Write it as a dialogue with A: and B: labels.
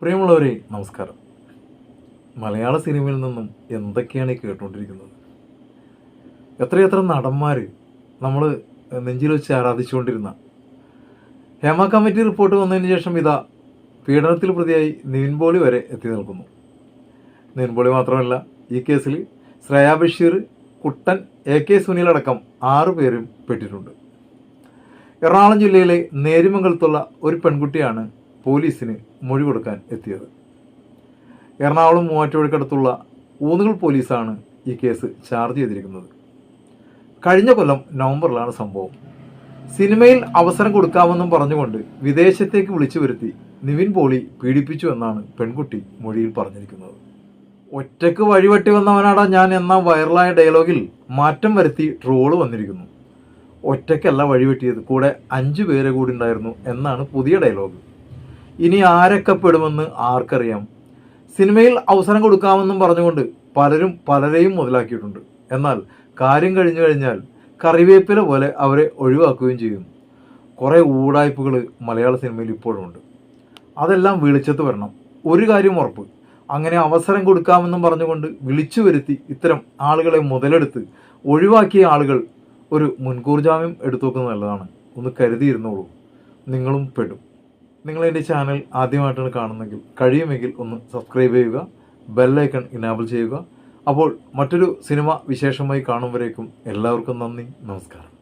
A: പ്രിയമുള്ളവരെ നമസ്കാരം. മലയാള സിനിമയിൽ നിന്നും എന്തൊക്കെയാണ് കേട്ടുകൊണ്ടിരിക്കുന്നത്? എത്രയെത്ര നടന്മാർ നമ്മൾ നെഞ്ചിൽ വെച്ച് ആരാധിച്ചുകൊണ്ടിരുന്ന? ഹേമ കമ്മിറ്റി റിപ്പോർട്ട് വന്നതിന് ശേഷം ഇതാ പീഡനത്തിൽ പ്രതിയായി നിവിൻ വരെ എത്തി നിൽക്കുന്നു. നിവിൻ മാത്രമല്ല ഈ കേസിൽ ശ്രേയ ബഷീർ കുട്ടൻ എ കെ സുനിൽ അടക്കം ആറ് പേരും പെട്ടിട്ടുണ്ട്. എറണാകുളം ജില്ലയിലെ നേരിമംഗലത്തുള്ള ഒരു പെൺകുട്ടിയാണ് പോലീസിന് മൊഴി കൊടുക്കാൻ എത്തിയത്. എറണാകുളം മൂവാറ്റുപുഴക്കടുത്തുള്ള ഊന്നുകൾ പോലീസാണ് ഈ കേസ് ചാർജ് ചെയ്തിരിക്കുന്നത്. കഴിഞ്ഞ കൊല്ലം നവംബറിലാണ് സംഭവം. സിനിമയിൽ അവസരം കൊടുക്കാമെന്നും പറഞ്ഞുകൊണ്ട് വിദേശത്തേക്ക് വിളിച്ചു വരുത്തി നിവിൻ പോളി പീഡിപ്പിച്ചു എന്നാണ് പെൺകുട്ടി മൊഴിയിൽ പറഞ്ഞിരിക്കുന്നത്. ഒറ്റയ്ക്ക് വഴിവെട്ടി വന്നവനാടാ ഞാൻ എന്ന വൈറലായ ഡയലോഗിൽ മാറ്റം വരുത്തി ട്രോൾ വന്നിരിക്കുന്നു. ഒറ്റയ്ക്കല്ല വഴിവെട്ടിയത് കൂടെ അഞ്ചു പേരെ കൂടി ഉണ്ടായിരുന്നു എന്നാണ് പുതിയ ഡയലോഗ്. ഇനി ആരൊക്കെ പെടുമെന്ന് ആർക്കറിയാം. സിനിമയിൽ അവസരം കൊടുക്കാമെന്നും പറഞ്ഞുകൊണ്ട് പലരും പലരെയും മുതലാക്കിയിട്ടുണ്ട്. എന്നാൽ കാര്യം കഴിഞ്ഞു കഴിഞ്ഞാൽ കറിവേപ്പില പോലെ അവരെ ഒഴിവാക്കുകയും ചെയ്യും. കുറേ ഊടായ്പകൾ മലയാള സിനിമയിൽ ഇപ്പോഴുമുണ്ട്. അതെല്ലാം വെളിച്ചത്ത് വരണം. ഒരു കാര്യം ഉറപ്പ്. അങ്ങനെ അവസരം കൊടുക്കാമെന്നും പറഞ്ഞുകൊണ്ട് വിളിച്ചു വരുത്തി ഇത്തരം ആളുകളെ മുതലെടുത്ത് ഒഴിവാക്കിയ ആളുകൾ ഒരു മുൻകൂർ ജാമ്യം എടുത്തു വെക്കുന്നത് നല്ലതാണ്. ഒന്ന് കരുതിയിരുന്നോളൂ. നിങ്ങളും പെടും. നിങ്ങൾ എന്റെ ചാനൽ ആദ്യമായിട്ടാണ് കാണുന്നെങ്കിൽ കഴിയുമെങ്കിൽ ഒന്ന് സബ്സ്ക്രൈബ് ചെയ്യുക ബെല്ലൈക്കൺ ഇനാബിൾ ചെയ്യുക. അപ്പോൾ മറ്റൊരു സിനിമ വിശേഷമായി കാണുമ്പോഴേക്കും എല്ലാവർക്കും നന്ദി നമസ്കാരം.